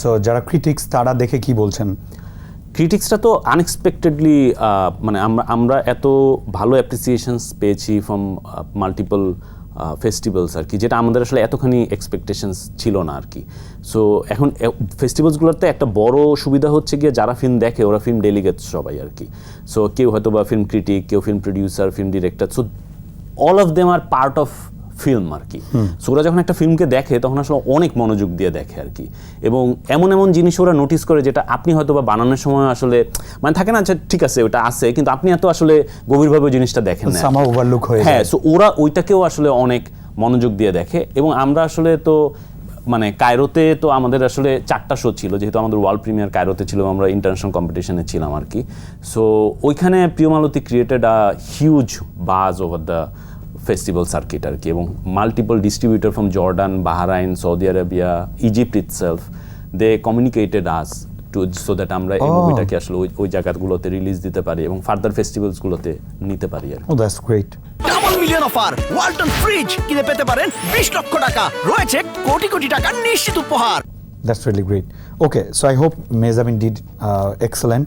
So যারা critics তারা দেখে কি বলছেন? ক্রিটিক্সটা তো আনএক্সপেক্টেডলি মানে আমরা আমরা এত ভালো অ্যাপ্রিসিয়েশনস পেয়েছি ফ্রম মাল্টিপল ফেস্টিভ্যালস আর কি, যেটা আমাদের আসলে এতখানি এক্সপেকটেশনস ছিল না আর কি। সো এখন ফেস্টিভ্যালসগুলোতে একটা বড় সুবিধা হচ্ছে গিয়ে যারা ফিল্ম দেখে, ওরা ফিল্ম ডেলিগেটস সবাই আর কি। সো কেউ হয়তো বা ফিল্ম ক্রিটিক কেউ film producer film director so all of them are part of film আর কি। সো ওরা যখন একটা ফিল্মকে দেখে তখন আসলে অনেক মনোযোগ দিয়ে দেখে আর কি। এবং এমন এমন জিনিস ওরা নোটিস করে যেটা আপনি হয়তো বা বানানোর সময় আসলে মানে থাকে না যে ঠিক আছে ওটা আছে কিন্তু আপনি এত আসলে গভীরভাবে জিনিসটা দেখেন না। ওভারলুক হয়ে হ্যাঁ সো ওরা ওইটাকেও আসলে অনেক মনোযোগ দিয়ে দেখে। এবং আমরা আসলে তো মানে কায়রোতে তো আমাদের আসলে চারটা শো ছিল যেহেতু আমাদের ওয়ার্ল্ড প্রিমিয়ার কায়রোতে ছিল আমরা ইন্টারন্যাশনাল কম্পিটিশনে ছিলাম আর কি। সো ওইখানে Priyomalati created a huge buzz over the festival circuit আর কি এবং multiple distributor from Jordan Bahrain Saudi Arabia Egypt itself they communicated us too so that আমরা এই Oh. মুভিটাকে আসলে ওই ওই জায়গাগুলোতে রিলিজ দিতে পারি এবং ফার্দার ফেস্টিভ্যালসগুলোতে নিতে পারি আর। ও that's great double million offer Walton fridge কিনে পেতে পারেন বিশ লক্ষ টাকা রয়েছে কোটি কোটি টাকার নিশ্চিত উপহার that's really great okay so I hope মেজামিন did excellent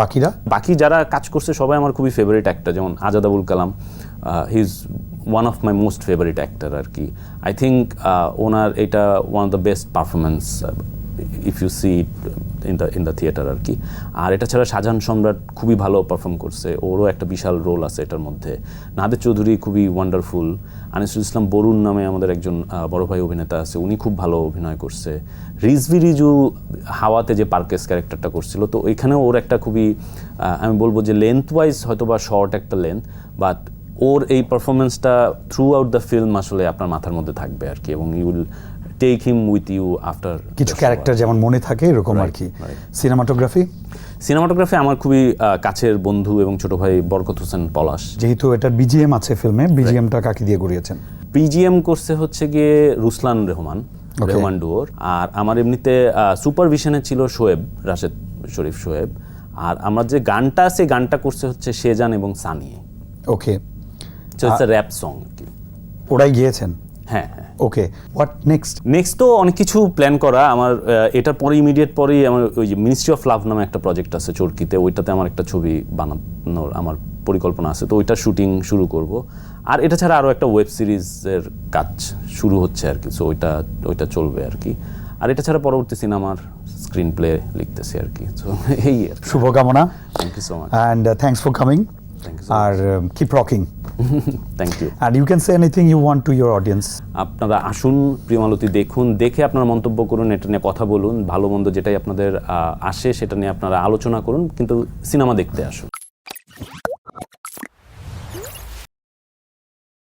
বাকিরা বাকি যারা কাজ করছে, সবাই আমার খুবই ফেভারিট অ্যাক্টর যেমন Azad Abul Kalam he is one of my most favourite actor আর কি. আই থিঙ্ক ওনার এটা one of the best performance if you see in the in the theatre আর কি। আর এটা ছাড়া শাহজাহান সম্রাট খুবই ভালো পারফর্ম করছে। ওরও একটা বিশাল রোল আছে এটার মধ্যে। নাদের চৌধুরী খুবই ওয়ান্ডারফুল আনিসুল ইসলাম বরুণ নামে আমাদের একজন বড় ভাই অভিনেতা আছে, উনি খুব ভালো অভিনয় করছে। রিজভি রিজু হাওয়াতে যে পার্কেস ক্যারেক্টারটা করছিল, তো ওইখানেও ওর একটা খুবই আমি বলব যে লেন্থ ওয়াইজ হয়তো বা শর্ট একটা লেন্থ বাট ওর এই পারফরমেন্সটা থ্রু আউট দ্য ফিল্ম আসলে আপনার মাথার মধ্যে থাকবে আর কি। এবং you will take him with you after কিছু ক্যারেক্টার যেমন মনে থাকে এরকম আর কি। সিনেমাটোগ্রাফি সিনেমাটোগ্রাফি আমার খুবই কাছের বন্ধু এবং ছোট ভাই বরকত হোসেন পলাশ। যেহেতু এটার বিজিএম আছে ফিল্মে বিজিএমটা কাকে দিয়ে গড়িয়েছেন? পিজিএম করছে হচ্ছে গিয়ে রুসলান রহমান. রহমান ডুয়োর। আর আমার এমনিতে সুপারভিশনে ছিল শোয়েব রাশেদ শরীফ শোয়েব। আর আমার যে গানটা আছে গানটা করছে হচ্ছে শেজান এবং সানি ওকে র্যাপ সং ওরাই গিয়েছেন? হ্যাঁ হ্যাঁ। ওকে হোয়াট নেক্সট নেক্সট তো অনেক কিছু প্ল্যান করা। আমার এটার পরে ইমিডিয়েট পরেই আমার ওই যে মিনিস্ট্রি অফ লাভ নামে একটা প্রজেক্ট আছে চরকিতে। ওইটাতে আমার একটা ছবি বানানোর আমার পরিকল্পনা আছে। তো ওইটার শুটিং শুরু করব। আর এটা ছাড়া আরও একটা ওয়েব সিরিজের কাজ শুরু হচ্ছে আর কি। সো ওইটা ওইটা চলবে আর কি। আর এটা ছাড়া পরবর্তী সিনেমার স্ক্রিন প্লে লিখতেছি আর কি। সো এই আর শুভকামনা। Thank you so much and thanks for coming R keep rocking thank you R you can say anything you want to your audience আপনারা আসুন প্রিয়মালতি দেখুন দেখে আপনারা মন্তব্য করুন এটা নিয়ে কথা বলুন ভালো মন্দ যেটাই আপনাদের আসে সেটা নিয়ে আপনারা আলোচনা করুন কিন্তু সিনেমা দেখতে আসুন।